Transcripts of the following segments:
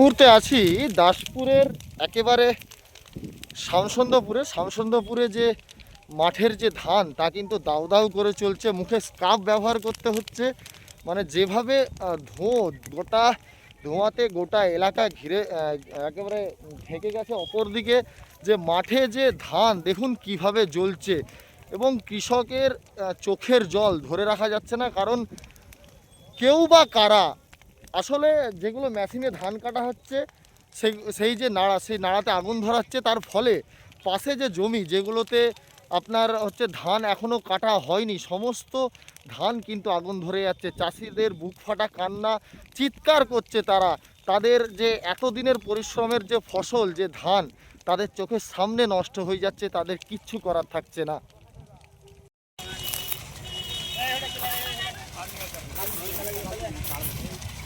মুহূর্তে আছি দাসপুরের একেবারে শামসন্দপুরে শামসন্দপুরে যে মাঠের যে ধান, তা কিন্তু দাউ দাউ করে চলছে। মুখে স্কার্ফ ব্যবহার করতে হচ্ছে। মানে যেভাবে ধোঁয়া, গোটা ধোঁয়াতে গোটা এলাকা ঘিরে একেবারে ঢেকে গেছে অপরদিকে, যে মাঠে যে ধান, দেখুন কীভাবে জ্বলছে। এবং কৃষকের চোখের জল ধরে রাখা যাচ্ছে না, কারণ কেউ বা কারা আসলে যেগুলো মেশিনে ধান কাটা হচ্ছে, সেই সেই যে নাড়া, সেই নাড়াতে আগুন ধরাচ্ছে, তার ফলে পাশে যে জমি যেগুলোতে আপনার হচ্ছে ধান এখনও কাটা হয়নি, সমস্ত ধান কিন্তু আগুন ধরে যাচ্ছে। চাষিদের বুক ফাটা, কান্না, চিৎকার করছে তারা। তাদের যে এতদিনের পরিশ্রমের যে ফসল, যে ধান, তাদের চোখের সামনে নষ্ট হয়ে যাচ্ছে, তাদের কিচ্ছু করার থাকছে না।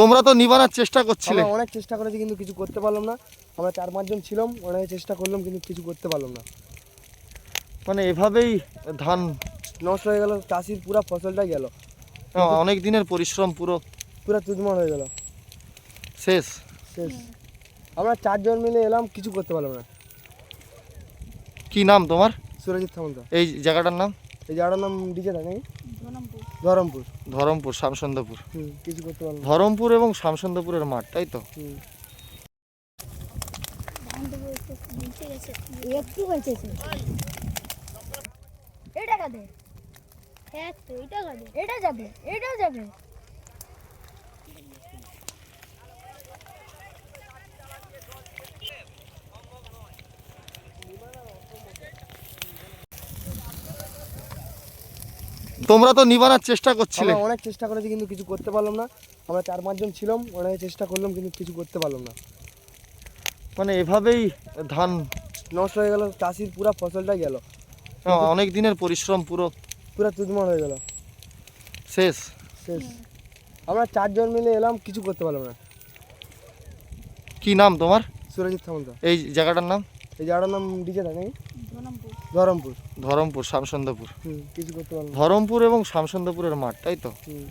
তোমরা তো নিবানোর চেষ্টা করছিলে। আমরা অনেক চেষ্টা করেছি কিন্তু কিছু করতে পারলাম না। আমরা চার পাঁচজন ছিলাম অনেক চেষ্টা করলাম কিন্তু কিছু করতে পারলাম না। মানে এভাবেই ধান নষ্ট হয়ে গেল চাষির পুরো ফসলটাই গেল। অনেক দিনের পরিশ্রম পুরো পুরো তুদমার হয়ে গেল। শেষ। শেষ। আমরা চারজন মিলে এলাম কিছু করতে পারলাম না। কি নাম তোমার? সুরজিৎ সামন্ত। এই জায়গাটার নাম? এই জায়গাটার নাম ডিজে নাকি? ধরমপুর। ধরমপুর। শামসন্দপুর। কিছু করতে পারলাম ধরমপুর এবং শামসন্দপুরের মাঠ তাই তো? একটু বেঁচেছে এটা কাঁদে হ্যাঁ তো এটা কাঁদে এটা যাবে এটাও যাবে। তোমরা তো নিবানোর চেষ্টা করছিলে। অনেক চেষ্টা করেছি কিন্তু কিছু করতে পারলাম না। আমরা চার পাঁচজন ছিলাম অনেক চেষ্টা করলাম কিন্তু কিছু করতে পারলাম না। মানে এভাবেই ধান নষ্ট হয়ে গেল চাষির পুরো ফসলটা গেল। অনেক দিনের পরিশ্রম পুরো পুরো তুদমার হয়ে গেল। শেষ। শেষ। আমরা চারজন মিলে এলাম কিছু করতে পারলাম না। কি নাম তোমার? সুরজিৎ সামন্ত। এই জায়গাটার নাম? এই জায়গাটার নাম ডিজে নাকি ধরমপুর। ধরমপুর। শামসন্দপুর কিছু করতে পারলাম ধরমপুর এবং শামসন্দপুরের মাঠ তাই তো? হুম।